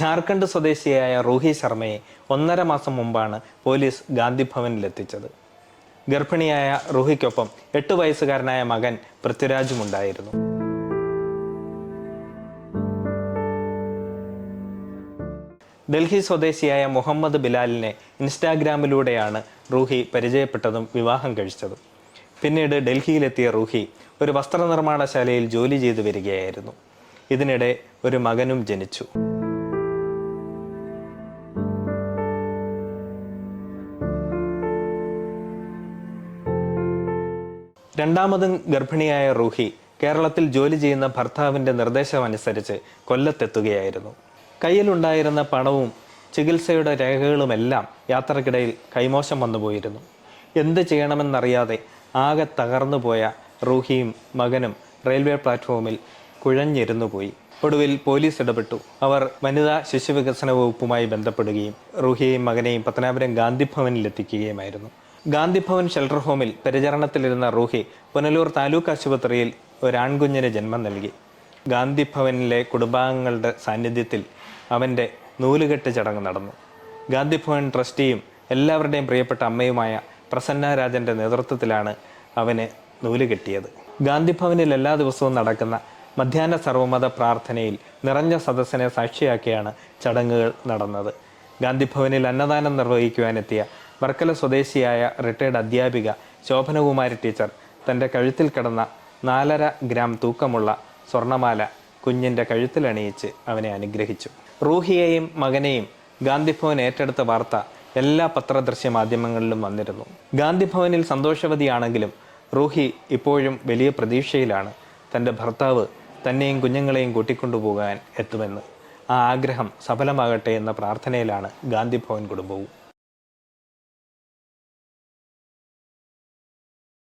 ജാർഖണ്ഡ് സ്വദേശിയായ റൂഹി ശർമ്മയെ ഒന്നര മാസം മുമ്പാണ് പോലീസ് ഗാന്ധി ഭവനിലെത്തിച്ചത് ഗർഭിണിയായ റൂഹിക്കൊപ്പം എട്ട് വയസ്സുകാരനായ മകൻ പൃഥ്വിരാജും ഉണ്ടായിരുന്നു ഡൽഹി സ്വദേശിയായ മുഹമ്മദ് ബിലാലിനെ ഇൻസ്റ്റാഗ്രാമിലൂടെയാണ് റൂഹി പരിചയപ്പെട്ടതും വിവാഹം കഴിച്ചതും. പിന്നീട് ഡൽഹിയിലെത്തിയ റൂഹി ഒരു വസ്ത്രനിർമ്മാണശാലയിൽ ജോലി ചെയ്തു വരികയായിരുന്നു. ഇതിനിടെ ഒരു മകനും ജനിച്ചു. രണ്ടാമതും ഗർഭിണിയായ റൂഹി കേരളത്തിൽ ജോലി ചെയ്യുന്ന ഭർത്താവിന്റെ നിർദ്ദേശമനുസരിച്ച് കൊല്ലത്തെത്തുകയായിരുന്നു. കയ്യിലുണ്ടായിരുന്ന പണവും ചികിത്സയുടെ രേഖകളുമെല്ലാം യാത്രക്കിടയിൽ കൈമോശം വന്നുപോയിരുന്നു. എന്ത് ചെയ്യണമെന്നറിയാതെ ആകെ തകർന്നു പോയ റൂഹിയും മകനും റെയിൽവേ പ്ലാറ്റ്ഫോമിൽ കുഴഞ്ഞിരുന്നു പോയി. ഒടുവിൽ പോലീസ് ഇടപെട്ടു. അവർ വനിതാ ശിശുവികസന വകുപ്പുമായി ബന്ധപ്പെടുകയും റൂഹിയെയും മകനെയും പത്തനാപുരം ഗാന്ധി ഭവനിൽ എത്തിക്കുകയുമായിരുന്നു ഗാന്ധി ഭവൻ ഷെൽട്ടർ ഹോമിൽ പരിചരണത്തിലിരുന്ന റൂഹി പുനലൂർ താലൂക്ക് ആശുപത്രിയിൽ ഒരാൺകുഞ്ഞിന് ജന്മം നൽകി. ഗാന്ധിഭവനിലെ കുടുംബാംഗങ്ങളുടെ സാന്നിധ്യത്തിൽ അവന്റെ നൂലുകെട്ട് ചടങ്ങ് നടന്നു. ഗാന്ധിഭവൻ ട്രസ്റ്റിയും എല്ലാവരുടെയും പ്രിയപ്പെട്ട അമ്മയുമായ പ്രസന്ന രാജന്റെ നേതൃത്വത്തിലാണ് അവന് നൂലുകെട്ടിയത്. ഗാന്ധിഭവനിൽ ഗാന്ധി ഭവനിൽ എല്ലാ ദിവസവും നടക്കുന്ന മധ്യാഹ്ന സർവമത പ്രാർത്ഥനയിൽ നിറഞ്ഞ സദസ്സിനെ സാക്ഷിയാക്കിയാണ് ചടങ്ങുകൾ നടന്നത്. ഗാന്ധിഭവനിൽ അന്നദാനം നിർവഹിക്കുവാനെത്തിയ വർക്കല സ്വദേശിയായ റിട്ടയർഡ് അധ്യാപിക ശോഭനകുമാരി ടീച്ചർ തന്റെ കഴുത്തിൽ കിടന്ന നാലര ഗ്രാം തൂക്കമുള്ള സ്വർണമാല കുഞ്ഞിന്റെ കഴുത്തിലണിയിച്ച് അവനെ അനുഗ്രഹിച്ചു. റൂഹിയെയും മകനെയും ഗാന്ധിഭവൻ ഏറ്റെടുത്ത വാർത്ത എല്ലാ പത്രദൃശ്യ മാധ്യമങ്ങളിലും വന്നിരുന്നു. ഗാന്ധിഭവനിൽ സന്തോഷവതിയാണെങ്കിലും റൂഹി ഇപ്പോഴും വലിയ പ്രതീക്ഷയിലാണ് തന്റെ ഭർത്താവ് തന്നെയും കുഞ്ഞുങ്ങളെയും കൂട്ടിക്കൊണ്ടുപോകാൻ എത്തുമെന്ന്. ആ ആഗ്രഹം സഫലമാകട്ടെ എന്ന പ്രാർത്ഥനയിലാണ് ഗാന്ധിഭവൻ കുടുംബവും.